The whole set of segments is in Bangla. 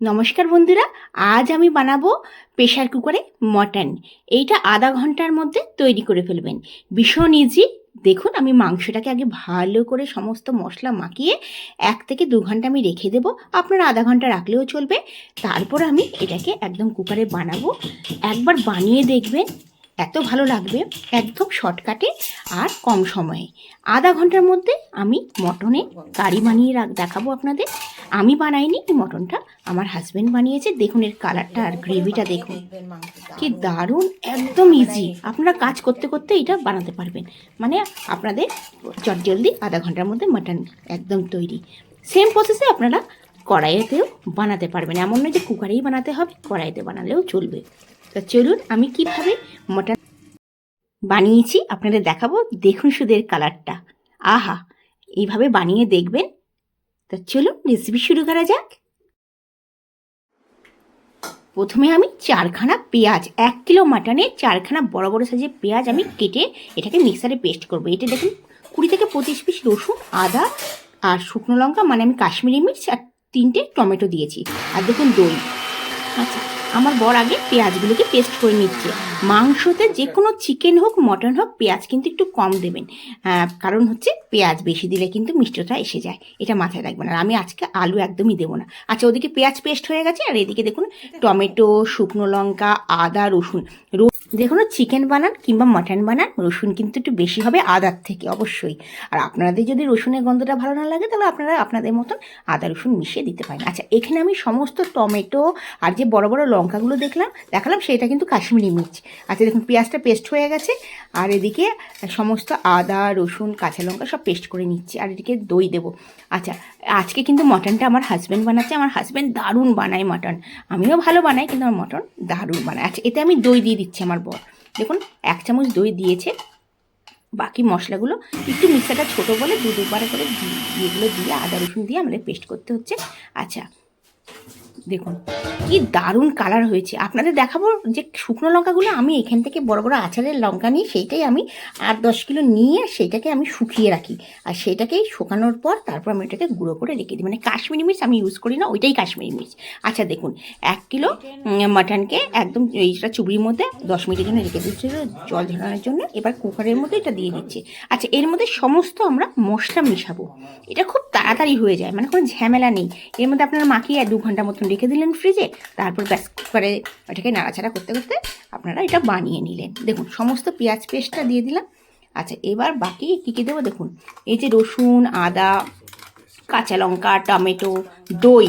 নমস্কার বন্ধুরা, আজ আমি বানাবো প্রেশার কুকারে মটন। এইটা আধা ঘণ্টার মধ্যে তৈরি করে ফেলবেন। ভীষণ ইজি দেখুন, আমি মাংসটাকে আগে ভালো করে সমস্ত মশলা মাখিয়ে এক থেকে দু ঘণ্টা আমি রেখে দেবো। আপনারা আধা ঘণ্টা রাখলেও চলবে। তারপর আমি এটাকে একদম কুকারে বানাবো। একবার বানিয়ে দেখবেন, এত ভালো লাগবে একদম শর্টকাটে আর কম সময়ে। আধা ঘণ্টার মধ্যে আমি মটনে কারি বানিয়ে রাখ দেখাবো আপনাদের। আমি বানাইনি এই মটনটা আমার হাজব্যান্ড বানিয়েছে। দেখুন এর কালারটা আর গ্রেভিটা দেখুন। কি দারুণ, একদম ইজি আপনারা কাজ করতে করতে এটা বানাতে পারবেন। মানে আপনাদের চট জলদি আধা ঘণ্টার মধ্যে মাটন একদম তৈরি। সেম প্রসেসে আপনারা কড়াইতেও বানাতে পারবেন। এমন নয় যে কুকারেই বানাতে হবে, কড়াইতে বানালেও চলবে। তো চলুন আমি কীভাবে মটন বানিয়েছি, আপনাদের দেখাবো। দেখুন শুধু এর কালারটা আহা! এইভাবে বানিয়ে দেখবেন তা চলো রেসিপি শুরু করা যাক। প্রথমে আমি চারখানা পেঁয়াজ, এক কিলো মাটনে চারখানা বড় বড় সাইজের পেঁয়াজ আমি কেটে এটাকে মিক্সারে পেস্ট করব। এটা দেখুন, কুড়ি থেকে পঁচিশ পিস রসুন, আদা আর শুকনো লঙ্কা মানে আমি কাশ্মীরি মির্চ আর তিনটে টমেটো দিয়েছি। আর দেখুন দই। আচ্ছা আমার বর আগে পেঁয়াজগুলোকে পেস্ট করে নিচ্ছে। মাংসতে যে কোনো চিকেন হোক মটন হোক পেঁয়াজ কিন্তু একটু কম দেবেন। কারণ হচ্ছে পেঁয়াজ বেশি দিলে কিন্তু মিষ্টটা এসে যায়। এটা মাথায় রাখবেন। আর আমি আজকে আলু একদমই দেবো না। আচ্ছা ওদিকে পেঁয়াজ পেস্ট হয়ে গেছে। আর এদিকে দেখুন টমেটো শুকনো লঙ্কা আদা রসুন। র- দেখুন চিকেন বানান কিংবা মাটন বানান, রসুন কিন্তু একটু বেশি হবে আদার থেকে অবশ্যই। আর আপনাদের যদি রসুনের গন্ধটা ভালো না লাগে, তাহলে আপনারা আপনাদের মতন আদা, রসুন মিশিয়ে দিতে পারেন। আচ্ছা এখানে আমি সমস্ত টমেটো আর যে বড় বড় লঙ্কাগুলো দেখলাম, দেখালাম, সেটা কিন্তু কাশ্মীরি মির্চ। আচ্ছা দেখুন, পেঁয়াজটা পেস্ট হয়ে গেছে, আর এদিকে সমস্ত আদা, রসুন, কাঁচা লঙ্কা সব পেস্ট করে নিচ্ছি, আর এদিকে দই দেবো। আচ্ছা আজকে কিন্তু মটনটা আমার হাজব্যান্ড বানাচ্ছে, আমার হাজব্যান্ড দারুণ বানায় মটন। আমিও ভালো বানাই, কিন্তু আমার মটন দারুণ বানায়। আচ্ছা এতে আমি দই দিয়ে দিচ্ছি আমার বর। দেখুন, এক চামচ দই দিয়েছে। বাকি মশলাগুলো একটু মিক্সারটা ছোটো বলে দু দুবার করে এগুলো দিয়ে আদা রসুন দিয়ে আমাদের পেস্ট করতে হচ্ছে। আচ্ছা দেখুন, কি দারুণ কালার হয়েছে। আপনাদের দেখাবো যে শুকনো লঙ্কাগুলো আমি এখান থেকে বড় বড় আচারের লঙ্কা নিই সেইটাই আমি আট দশ কিলো নিয়ে সেইটাকে আমি শুকিয়ে রাখি। আর সেইটাকেই শুকানোর পর তারপর আমি এটাকে গুঁড়ো করে রেখে দিই। মানে কাশ্মীরি মির্চ আমি ইউজ করি না, ওইটাই কাশ্মীরি মির্চ। আচ্ছা দেখুন, এক কিলো মাটনকে একদম এইটা চুবড়ির মধ্যে দশ মিনিটের জন্য রেখে দিচ্ছিল জল ঝরানোর জন্য এবার কুকারের মধ্যে এটা দিয়ে দিচ্ছি। আচ্ছা এর মধ্যে সমস্ত আমরা মশলা মিশাবো। এটা খুব তাড়াতাড়ি হয়ে যায় মানে কোনো ঝামেলা নেই। এর মধ্যে আপনারা মাখিয়ে দু ঘণ্টা মতন রেখে দিলেন ফ্রিজে তারপর ব্যাস কুকারে ওটাকে নাড়াচাড়া করতে করতে আপনারা এটা বানিয়ে নিলেন। দেখুন, সমস্ত পেঁয়াজ পেস্টটা দিয়ে দিলাম। আচ্ছা এবার বাকি কী কী দেবো দেখুন? এই যে রসুন, আদা, কাঁচা লঙ্কা, টমেটো, দই।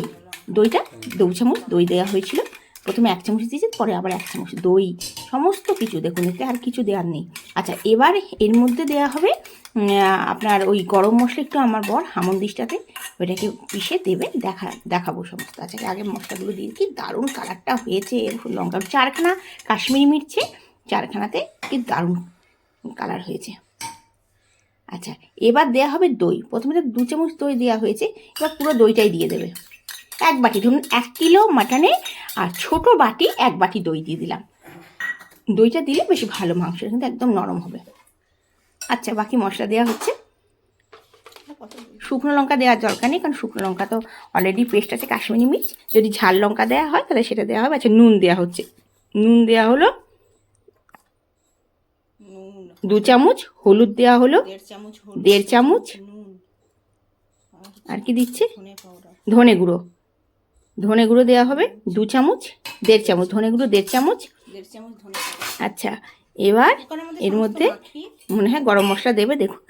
দইটা দু চামচ দই দেওয়া হয়েছিল। প্রথমে এক চামচ দিয়েছি, পরে আবার এক চামচ দই। সমস্ত কিছু, দেখুন, এতে আর কিছু দেওয়ার নেই। আচ্ছা এবার এর মধ্যে দেওয়া হবে আপনার ওই গরম মশলা একটু আমার বর হামন্দিসটাতে ওইটাকে পিষে দেবে, দেখা, দেখাবো সমস্ত। আচ্ছা আগে মশলাগুলো দিয়ে কি দারুণ কালারটা হয়েছে লঙ্কা চারখানা কাশ্মীরি মির্চে চারখানাতে কি দারুণ কালার হয়েছে। আচ্ছা এবার দেওয়া হবে দই। প্রথমে তো দু চামচ দই দেওয়া হয়েছে, এবার পুরো দইটাই দিয়ে দেবে। এক বাটি, ধরুন এক কিলো মাটনে আর ছোট বাটি এক বাটি দই দিয়ে দিলাম। দইটা দিলে বেশি ভালো মাংস, কিন্তু একদম নরম হবে। আচ্ছা বাকি মশলা দেওয়া হচ্ছে। শুকনো লঙ্কা দেওয়ার দরকার নেই কারণ শুকনো লঙ্কা তো অলরেডি পেস্ট আছে কাশ্মীরি মির্চ। যদি ঝাল লঙ্কা দেওয়া হয় তাহলে সেটা দেওয়া হবে। আচ্ছা নুন দেওয়া হচ্ছে। নুন দেওয়া হলো দু চামচ হলুদ দেওয়া হলো দেড় চামচ আর কি দিচ্ছে? ধনে গুঁড়ো। ধনে গুঁড়ো দেওয়া হবে দু চামচ দেড় চামচ। ধনে গুঁড়ো দেড় চামচ। ধনে আচ্ছা এবার এর মধ্যে মনে হয় গরম মশলা দেবে দেখুন।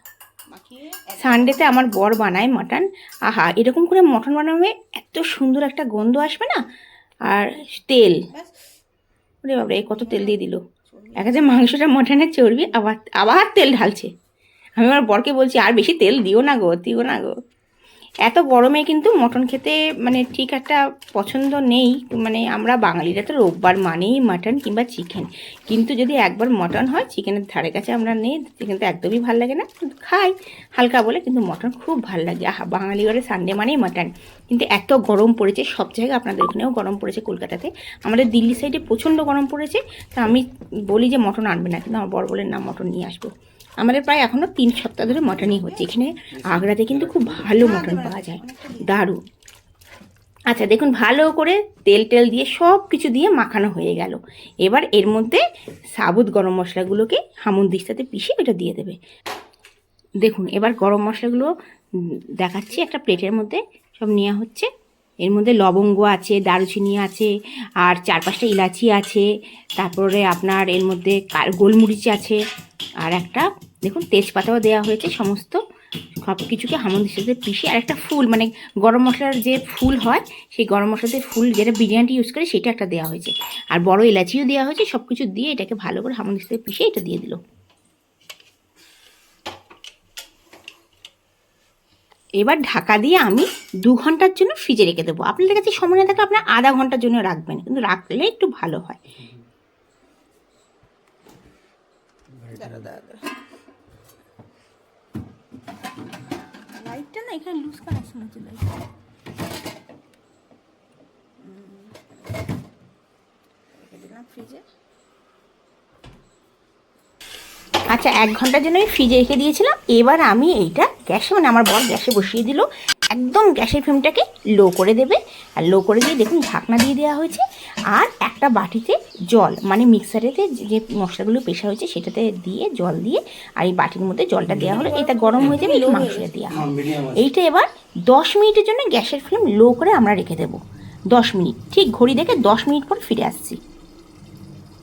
সানডেতে আমার বর বানায় মাটন আহা, এরকম করে মটন বানাবে, এত সুন্দর একটা গন্ধ আসবে না? আর তেল। ওরে বাবা এই কত তেল দিয়ে দিল। এক যে মাংসটা মটনে চর্বি, আবার আবার তেল ঢালছে। আমি আমার বরকে বলছি, আর বেশি তেল দিও না গো, দিও না গো। এত গরমে কিন্তু মটন খেতে মানে ঠিক একটা পছন্দ নেই। মানে আমরা বাঙালিরা তো রোববার মানেই মাটন কিংবা চিকেন। কিন্তু যদি একবার মটন হয়, চিকেনের ধারে কাছে আমরা নেই, চিকেন তো একদমই ভালো লাগে না। কিন্তু খাই, হালকা বলে কিন্তু মটন খুব ভালো লাগে। আহা, বাঙালি ঘরে সানডে মানেই মাটন। কিন্তু এত গরম পড়েছে, সব জায়গায় আপনাদের ওখানেও গরম পড়েছে কলকাতাতে। আমাদের দিল্লি সাইডে প্রচণ্ড গরম পড়েছে। তা আমি বলি যে মটন আনবে না, কিন্তু আমার বড় বলেন না মটন নিয়ে আসব। আমাদের প্রায় এখনও তিন সপ্তাহ ধরে মটনই হচ্ছে। এখানে আগ্রাতে কিন্তু খুব ভালো মটন পাওয়া যায়। দারুণ। আচ্ছা দেখুন, ভালো করে তেল টেল দিয়ে সব কিছু দিয়ে মাখানো হয়ে গেল। এবার এর মধ্যে সাবুত গরম মশলাগুলোকে হামুন দিস্তাতে পিষে ওটা দিয়ে দেবে। দেখুন, এবার গরম মশলাগুলো দেখাচ্ছি। একটা প্লেটের মধ্যে সব নেওয়া হচ্ছে। এর মধ্যে লবঙ্গ আছে, দারুচিনি আছে, আর চার পাঁচটা ইলাচি আছে। তারপরে আপনার এর মধ্যে গোলমরিচ আছে। আর একটা, দেখুন, তেজপাতাও দেওয়া হয়েছে সমস্ত সব কিছুকে হামন্দির সাথে পিষে আর একটা ফুল মানে গরম মশলার যে ফুল হয়, সেই গরম মশলাতে ফুল যেটা বিরিয়ানিটি ইউজ করে, সেটা একটা দেওয়া হয়েছে। আর বড় এলাচিও দেওয়া হয়েছে সব কিছু দিয়ে এটাকে ভালো করে হামন্দির সাথে পিষে এটা দিয়ে দিল। এবার ঢাকা দিয়ে আমি দু ঘণ্টার জন্য ফ্রিজে রেখে দেবো। আপনাদের কাছে সময় না থাকলে আপনার আধা ঘণ্টার জন্য রাখবেন, কিন্তু রাখলে একটু ভালো হয়। দাঁড়া দাঁড়া দাঁড়া লাইটটা না এখানে লুজ কানেকশন হচ্ছে লাইট দিলাম ফ্রিজে আচ্ছা এক ঘণ্টার জন্য আমি ফ্রিজে রেখে দিয়েছিলাম। এবার আমি এইটা গ্যাসে মানে আমার বর গ্যাসে বসিয়ে দিল। একদম গ্যাসের ফ্লেমটাকে লো করে দেবে। আর লো করে দিয়ে দেখুন ঢাকনা দিয়ে দেওয়া হয়েছে। আর একটা বাটিতে জল মানে মিক্সারেতে যে- মশলাগুলো পেশা হয়েছে সেটাতে দিয়ে জল দিয়ে আর এই বাটির মধ্যে জলটা দেওয়া হলো। এটা গরম হয়ে যাবে মাংসটা দেওয়া হবে এইটা এবার দশ মিনিটের জন্য গ্যাসের ফ্লেম লো করে আমরা রেখে দেবো। দশ মিনিট ঠিক ঘড়ি দেখে দশ মিনিট পর ফিরে আসছি।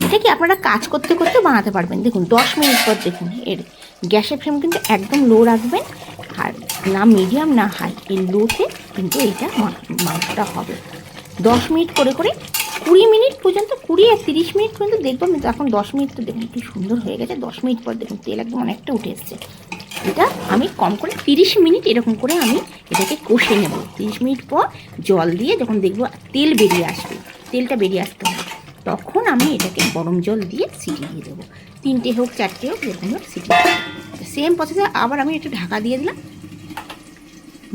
এটা কি আপনারা কাজ করতে করতে বানাতে পারবেন? দেখুন দশ মিনিট পর দেখুন এর গ্যাসের ফ্লেম কিন্তু একদম লো রাখবেন। আর না মিডিয়াম না হাই এই লোতে কিন্তু এইটা মাংসটা হবে। দশ মিনিট করে করে কুড়ি মিনিট পর্যন্ত, কুড়ি আর তিরিশ মিনিট পর্যন্ত দেখবেন এখন দশ মিনিট তো দেখুন কি সুন্দর হয়ে গেছে, দশ মিনিট পর দেখুন তেল একদম অনেকটা উঠে এসছে। এটা আমি কম করে তিরিশ মিনিট এরকম করে আমি এটাকে কষে নেব। তিরিশ মিনিট পর জল দিয়ে যখন দেখব তেল বেরিয়ে আসবে, তেলটা বেরিয়ে আসতে হবে, তখন আমি এটাকে গরম জল দিয়ে সিটি দিয়ে দেবো। তিনটে হোক, চারটে হোক, যেরকম হোক সিটি সেম প্রসেসে আবার আমি একটু ঢাকা দিয়ে দিলাম।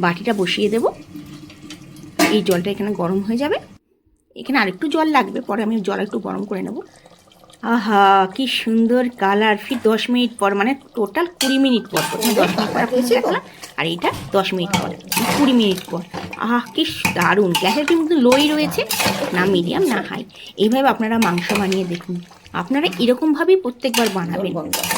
বাটিটা বসিয়ে দেব। এই জলটা এখানে গরম হয়ে যাবে। এখানে আরেকটু জল লাগবে পরে আমি জল একটু গরম করে নেব। আহা কি সুন্দর কালার! ফির দশ মিনিট পর মানে টোটাল কুড়ি মিনিট পর। দশ মিনিট পর দেখালাম আর এইটা দশ মিনিট পর কুড়ি মিনিট পর। আহা কি দারুণ! গ্যাসের কিন্তু লোই রয়েছে না মিডিয়াম না হাই এইভাবে আপনারা মাংস বানিয়ে দেখুন। আপনারা এরকমভাবেই প্রত্যেকবার বানাবেন।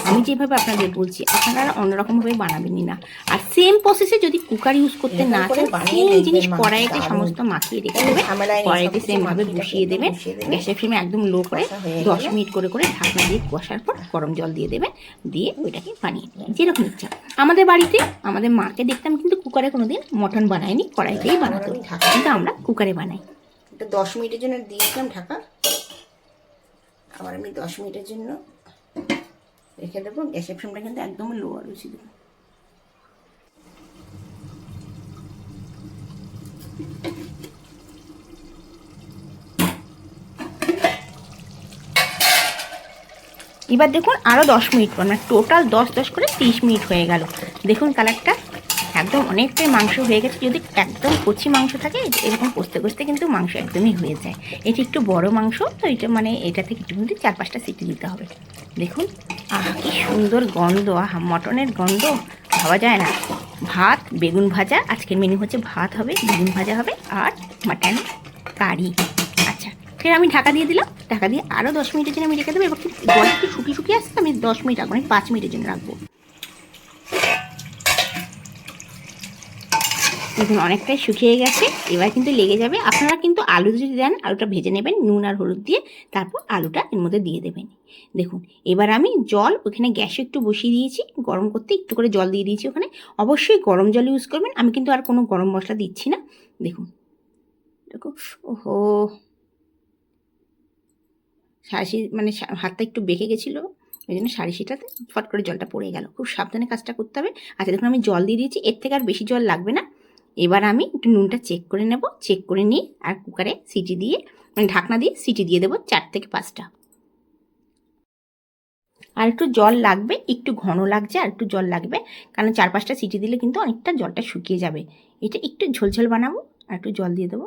আমি যেভাবে আপনাদের বলছি আপনারা অন্যরকমভাবে বানাবেনই না। আর সেম প্রসেসে যদি কুকার ইউজ করতে না চান দেখবেন জিনিস কড়াইতে সমস্ত মাখিয়ে রেখে দেবেন কড়াইতে সেমভাবে বসিয়ে দেবেন। গ্যাসের ফ্লেমে একদম লো করে দশ মিনিট করে করে ঢাকনা দিয়ে কষার পর গরম জল দিয়ে দেবেন দিয়ে ওইটাকে বানিয়ে নেবেন যেরকম ইচ্ছা। আমাদের বাড়িতে আমাদের মাকে দেখতাম কিন্তু কুকারে কোনোদিন মটন বানায়নি কড়াইতেই বানাতো। কিন্তু আমরা কুকারে বানাই। দশ মিনিটের জন্য দিয়েছিলাম ঢাকা। আবার আমি দশ মিনিটের জন্য রেখে দেবো। গ্যাসের ফ্লেমটা কিন্তু একদম লো বেশি দেবো এবার দেখুন আরও দশ মিনিট পর মানে টোটাল দশ দশ করে তিরিশ মিনিট হয়ে গেল। দেখুন কালারটা একদম অনেকটাই মাংস হয়ে গেছে। যদি একদম কচি মাংস থাকে, এরকম কষতে কষতে কিন্তু মাংস একদমই হয়ে যায়। এটা একটু বড় মাংস, তো এটা মানে এটা থেকে একটু কিন্তু চার পাঁচটা সিটি দিতে হবে। দেখুন, আহ, কি সুন্দর গন্ধ, আহা, মটনের গন্ধ, ভাবা যায় না। ভাত, বেগুন ভাজা, আজকের মেনু হচ্ছে ভাত হবে, বেগুন ভাজা হবে আর মাটন কারি আচ্ছা ফের আমি ঢাকা দিয়ে দিলাম। ঢাকা দিয়ে আরও দশ মিনিটের জন্য আমি রেখে দেবো। এবার জল একটু শুকিয়ে শুকিয়ে আসছে, আমি দশ মিনিট রাখব আমি পাঁচ মিনিটের জন্য রাখব। দেখুন, অনেকটাই শুকিয়ে গেছে। এবার কিন্তু লেগে যাবে। আপনারা কিন্তু আলু যদি দেন, আলুটা ভেজে নেবেন, নুন আর হলুদ দিয়ে, তারপর আলুটা এর মধ্যে দিয়ে দেবেন। দেখুন, এবার আমি জল ওখানে গ্যাসে একটু বসিয়ে দিয়েছি। গরম করতে একটু করে জল দিয়ে দিয়েছি ওখানে। অবশ্যই গরম জল ইউজ করবেন। আমি কিন্তু আর কোনো গরম মশলা দিচ্ছি না। দেখুন, দেখো, ওহো! সাঁড়শি মানে হাতটা একটু বেঁকে গেছিল। ওই জন্য সাঁড়শিটাতে ফট করে জলটা পড়ে গেল। খুব সাবধানে কাজটা করতে হবে। আচ্ছা দেখুন, আমি জল দিয়ে দিয়েছি। এর থেকে আর বেশি জল লাগবে না। এবার আমি একটু নুনটা চেক করে নেব। চেক করে নিয়ে আর কুকারে সিটি দিয়ে মানে ঢাকনা দিয়ে সিটি দিয়ে দেবো চার থেকে পাঁচটা। আর একটু জল লাগবে, একটু ঘন লাগছে, আর একটু জল লাগবে, কারণ চার পাঁচটা সিটি দিলে কিন্তু অনেকটা জলটা শুকিয়ে যাবে। এটা একটু ঝোলঝোল বানাবো, আর একটু জল দিয়ে দেবো।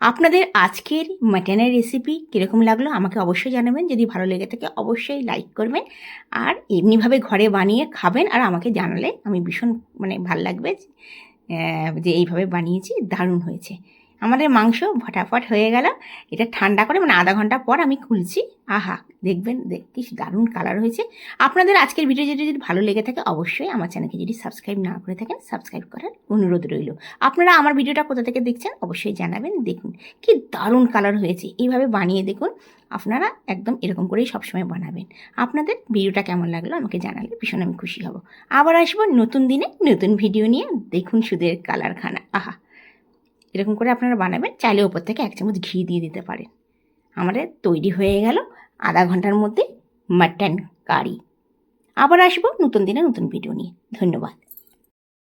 আপনাদের আজকের মাটনের রেসিপি কীরকম লাগল আমাকে অবশ্যই জানাবেন। যদি ভালো লেগে থাকে অবশ্যই লাইক করবেন। আর এমনিভাবে ঘরে বানিয়ে খাবেন আর আমাকে জানালে আমি ভীষণ মানে ভালো লাগবে যে এইভাবে বানিয়েছি, দারুণ হয়েছে। আমাদের মাংস ফটাফট হয়ে গেল। এটা ঠান্ডা করে মানে আধা ঘণ্টা পর আমি খুলছি। আহা, দেখবেন, দেখ, কি দারুণ কালার হয়েছে। আপনাদের আজকের ভিডিও যদি যদি ভালো লেগে থাকে, অবশ্যই আমার চ্যানেলকে যদি সাবস্ক্রাইব না করে থাকেন সাবস্ক্রাইব করার অনুরোধ রইল। আপনারা আমার ভিডিওটা কোথা থেকে দেখছেন, অবশ্যই জানাবেন। দেখুন, কি দারুণ কালার হয়েছে। এইভাবে বানিয়ে দেখুন, আপনারা একদম এরকম করেই সবসময় বানাবেন। আপনাদের ভিডিওটা কেমন লাগল আমাকে জানালে ভীষণ আমি খুশি হব। আবার আসব নতুন দিনে নতুন ভিডিও নিয়ে। দেখুন সুদের কালারখানা। আহা। এরকম করে আপনারা বানাবেন, চাইলে ওপর থেকে এক চামচ ঘি দিয়ে দিতে পারেন। আমাদের তৈরি হয়ে গেল আধা ঘণ্টার মধ্যে মাটন কারি। আবার আসব নতুন দিনে নতুন ভিডিও নিয়ে। ধন্যবাদ।